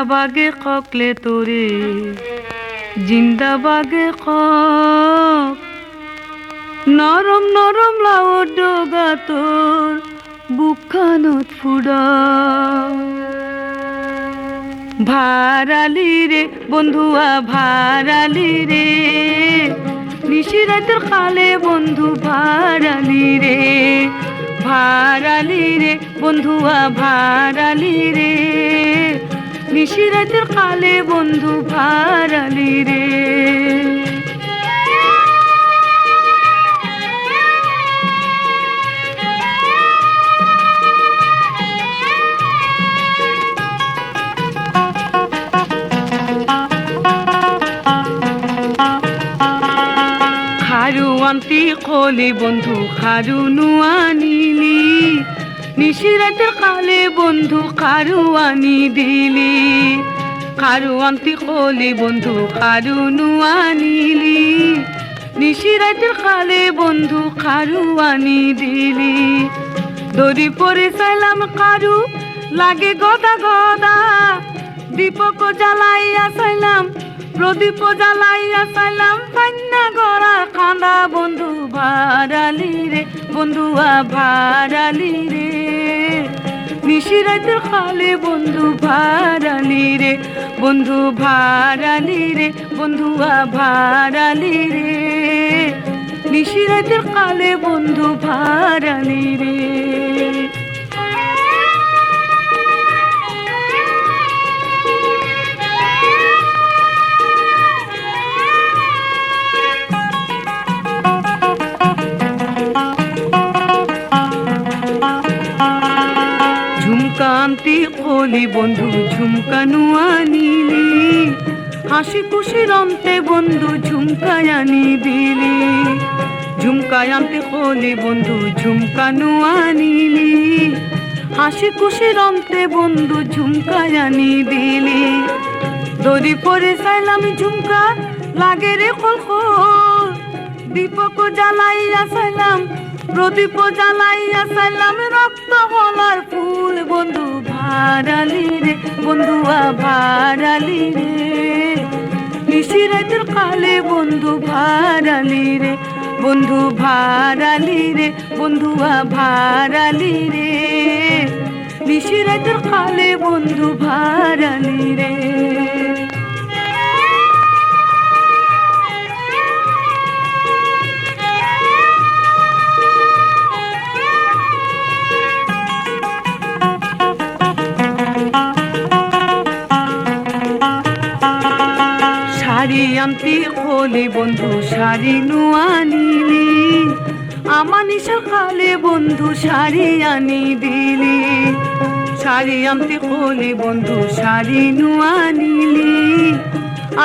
মরা বাগে ককলে তোরে, জিন্দাবাগে কক। নরম নরম লাউর ডগা তোর বুকখানত ফুডা ভারালি রে বন্ধুয়া, ভারালি রে নিশিরাতের খালে বন্ধু ভারালি রে। ভারালি রে বন্ধুয়া, ভারালি রে। নিশিরাতের খালে বন্ধু ভারালি রে। খারু আন্তি খোলে বন্ধু খারু নুয়ানিলি নিশিরাতের কালে বন্ধু খারু আনি দিলি। খারু আন্তি খোলে বন্ধু খারু নুয়ানিলি নিশিরাতের কালে বন্ধু খারু আনি দিলি। দড়ি পরে চাইলাম কারু, লাগে গদা গদা। দীপক জ্বালাইয়া চাইলাম প্রদীপ জ্বালাইয়া চাইলাম কান্না গড়ার কান্দা বন্ধু ভাড়ালি রে, বন্ধুয়া ভাড়ালি রে। নিশিরাতের খালে বন্ধু ভাড়ালি রে, বন্ধু ভাড়ালি রে, বন্ধুয়া ভাড়ালি রে। নিশিরাতের কালে বন্ধু ভাড়ালি রে। ঝুমকান্তি খোলি বন্ধু ঝুমকা নুয়ানিলি হাসি খুশি অন্তে বন্ধু ঝুমকায় আনি দিলি ঝুমকায় আনতে খোলি বন্ধু ঝুমকা নুয়ানিলি হাসি খুশি অন্তে বন্ধু ঝুমকায় আনি দিলি দড়ি পরে চাইলাম ঝুমকা, লাগে রে খোল দীপক জ্বালাইয়া চাইলাম প্রদীপ জ্বালাইয়া চাইলাম রক্ত হলার ফুল। ভাড়ালি রে, বন্ধুয়া ভাড়ালি রে। নিশিরাতের কালে বন্ধু ভাড়ালি রে, বন্ধু ভাড়ালি রে, বন্ধুয়া ভাড়ালি রে। নিশিরাতের কালে বন্ধু ভাড়ালি রে। আনতে বন্ধু, শাড়ি নুয়ানিলি আমানি সকালে বন্ধু, শাড়ি আনি দিলি। শাড়ি আনতে খোলে বন্ধু, শাড়ি নুয়ানিলি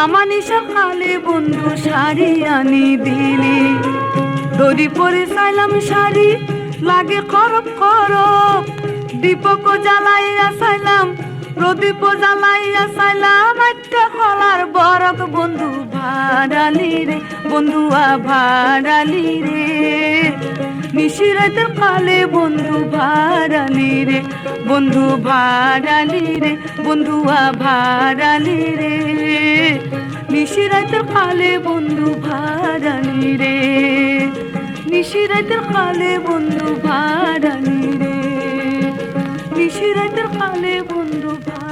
আমানি সকালে বন্ধু, শাড়ি আনি দিলি। দড়ি পরে চাইলাম শাড়ি, লাগে খরব খরব। দীপক জ্বালাইয়া চাইলাম প্রদীপ জ্বালাইয়া চাইলাম একটা ভাড়ালি রে, বন্ধুয়া ভাড়ালি রে। কালে বন্ধু ভাড়ালি রে, বন্ধু ভাড়ালি রে, বন্ধুয়া ভাড়ালি রে। কালে বন্ধু ভাড়ালি রে নিশিরাতের কালে বন্ধু ভাড়ালি রে। কালে বন্ধু ভাড়ালি